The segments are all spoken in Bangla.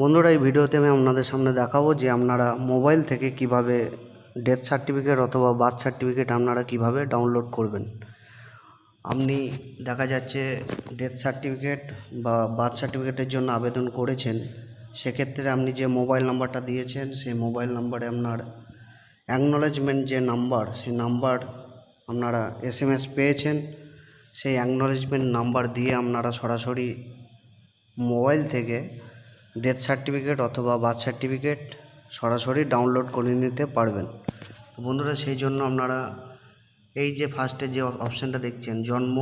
বন্ধুরা, এই ভিডিওতে আমি আপনাদের সামনে দেখাবো যে আপনারা মোবাইল থেকে কীভাবে ডেথ সার্টিফিকেট অথবা বার্থ সার্টিফিকেট আপনারা কীভাবে ডাউনলোড করবেন। আপনি দেখা যাচ্ছে ডেথ সার্টিফিকেট বা বার্থ সার্টিফিকেটের জন্য আবেদন করেছেন, সেক্ষেত্রে আপনি যে মোবাইল নাম্বারটা দিয়েছেন, সেই মোবাইল নাম্বারে আপনার অ্যাকনোলেজমেন্ট যে নাম্বার, সেই নাম্বার আপনারা এস এম এস পেয়েছেন, সেই অ্যাকনোলেজমেন্ট নাম্বার দিয়ে আপনারা সরাসরি মোবাইল থেকে ডেথ সার্টিফিকেট অথবা বার্থ সার্টিফিকেট সরাসরি ডাউনলোড করে নিতে পারবেন। তো বন্ধুরা, সেই জন্য আপনারা এই যে ফার্স্টে যে অপশানটা দেখছেন, জন্ম,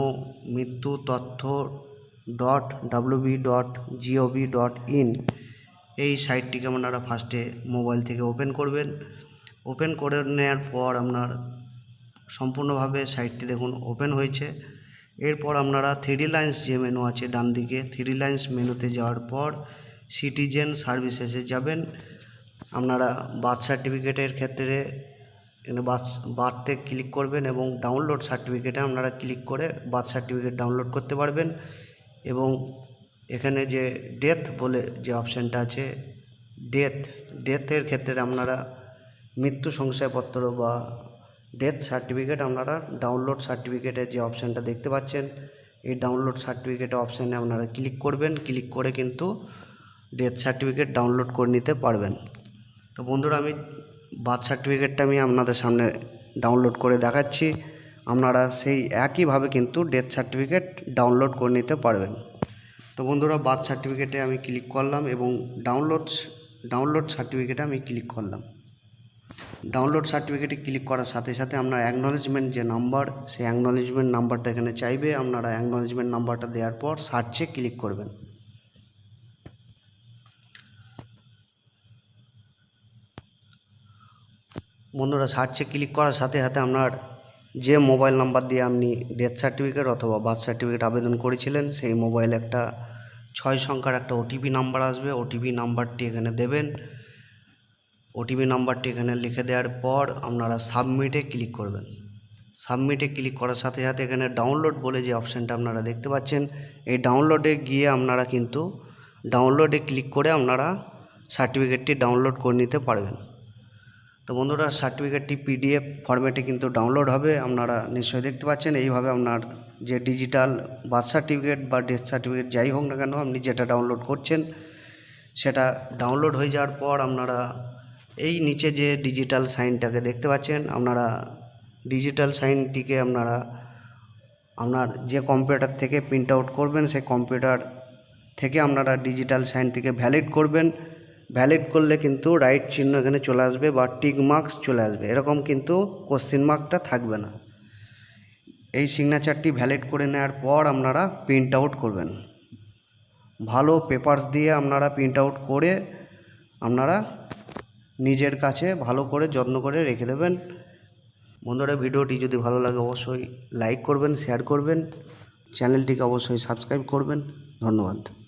মৃত্যু, তথ্য dot WB dot gov dot in এই সাইটটিকে আপনারা ফার্স্টে মোবাইল থেকে ওপেন করবেন। ওপেন করে নেওয়ার পর আপনার সম্পূর্ণভাবে সাইটটি দেখুন ওপেন হয়েছে। এরপর আপনারা থ্রি লাইন্স যে মেনু আছে ডান দিকে থ্রি লাইন্স মেনুতে যাওয়ার পর সিটিজেন সার্ভিসেসে যাবেন। আপনারা বার্থ সার্টিফিকেটের ক্ষেত্রে বার্থ, বার্থে ক্লিক করবেন এবং ডাউনলোড সার্টিফিকেটে আপনারা ক্লিক করে বার্থ সার্টিফিকেট ডাউনলোড করতে পারবেন এবং এখানে যে ডেথ বলে যে অপশানটা আছে, ডেথ, ডেথের ক্ষেত্রে আপনারা মৃত্যু শংসাপত্র বা ডেথ সার্টিফিকেট আপনারা ডাউনলোড সার্টিফিকেটের যে অপশানটা দেখতে পাচ্ছেন, এই ডাউনলোড সার্টিফিকেট অপশানে আপনারা ক্লিক করবেন। ক্লিক করে কিন্তু ডেথ সার্টিফিকেট ডাউনলোড করে নিতে পারবেন। তো বন্ধুরা, আমি বার্থ সার্টিফিকেটটা আমি আপনাদের সামনে ডাউনলোড করে দেখাচ্ছি। আপনারা সেই একইভাবে কিন্তু ডেথ সার্টিফিকেট ডাউনলোড করে নিতে পারবেন। তো বন্ধুরা বার্থ সার্টিফিকেটে আমি ক্লিক করলাম এবং ডাউনলোড ডাউনলোড সার্টিফিকেটে আমি ক্লিক করলাম। ডাউনলোড সার্টিফিকেটে ক্লিক করার সাথে সাথে আপনার অ্যাকনোলেজমেন্ট যে নাম্বার সেই অ্যাকনোলেজমেন্ট নাম্বারটা এখানে চাইবে। আপনারা অ্যাকনোলেজমেন্ট নাম্বারটা দেওয়ার পর সার্চে ক্লিক করবেন। বন্ধুরা সার্চে ক্লিক করার সাথে সাথে আপনার যে মোবাইল নাম্বার দিয়ে আপনি ডেথ সার্টিফিকেট অথবা বার্থ সার্টিফিকেট আবেদন করেছিলেন, সেই মোবাইল একটা ছয় সংখ্যার একটা ওটিপি নাম্বার আসবে। ওটিপি নাম্বারটি এখানে দেবেন। ওটিপি নাম্বারটি এখানে লিখে দেওয়ার পর আপনারা সাবমিটে ক্লিক করবেন। সাবমিটে ক্লিক করার সাথে সাথে এখানে ডাউনলোড বলে যে অপশানটা আপনারা দেখতে পাচ্ছেন, এই ডাউনলোডে গিয়ে আপনারা কিন্তু ডাউনলোডে ক্লিক করে আপনারা সার্টিফিকেটটি ডাউনলোড করে নিতে পারবেন। তো বন্ধুরা সার্টিফিকেটটি পিডিএফ ফরম্যাটে কিন্তু ডাউনলোড হবে, আপনারা নিশ্চয়ই দেখতে পাচ্ছেন। এইভাবে আপনার যে ডিজিটাল বার্থ সার্টিফিকেট বা ডেথ সার্টিফিকেট যাই হোক না কেন, আপনি যেটা ডাউনলোড করছেন, সেটা ডাউনলোড হয়ে যাওয়ার পর আপনারা এই নিচে যে ডিজিটাল সাইনটাকে দেখতে পাচ্ছেন, আপনারা ডিজিটাল সাইনটিকে আপনারা আপনার যে কম্পিউটার থেকে প্রিন্ট আউট করবেন, সেই কম্পিউটার থেকে আপনারা ডিজিটাল সাইন থেকে ভ্যালিড করবেন। ভ্যালিড করলে কিন্তু রাইট চিহ্ন এখানে চলে আসবে বা টিক মার্কস চলে আসবে। এরকম কিন্তু কোশ্চিন মার্কটা থাকবে না। এই সিগনেচারটি ভ্যালিড করে নেওয়ার পর আপনারা প্রিন্ট আউট করবেন। ভালো পেপারস দিয়ে আপনারা প্রিন্ট আউট করে আপনারা নিজের কাছে ভালো করে যত্ন করে রেখে দেবেন। বন্ধুরা, ভিডিওটি যদি ভালো লাগে অবশ্যই লাইক করবেন শেয়ার করবেন। চ্যানেলটিকে অবশ্যই সাবস্ক্রাইব করবেন। ধন্যবাদ।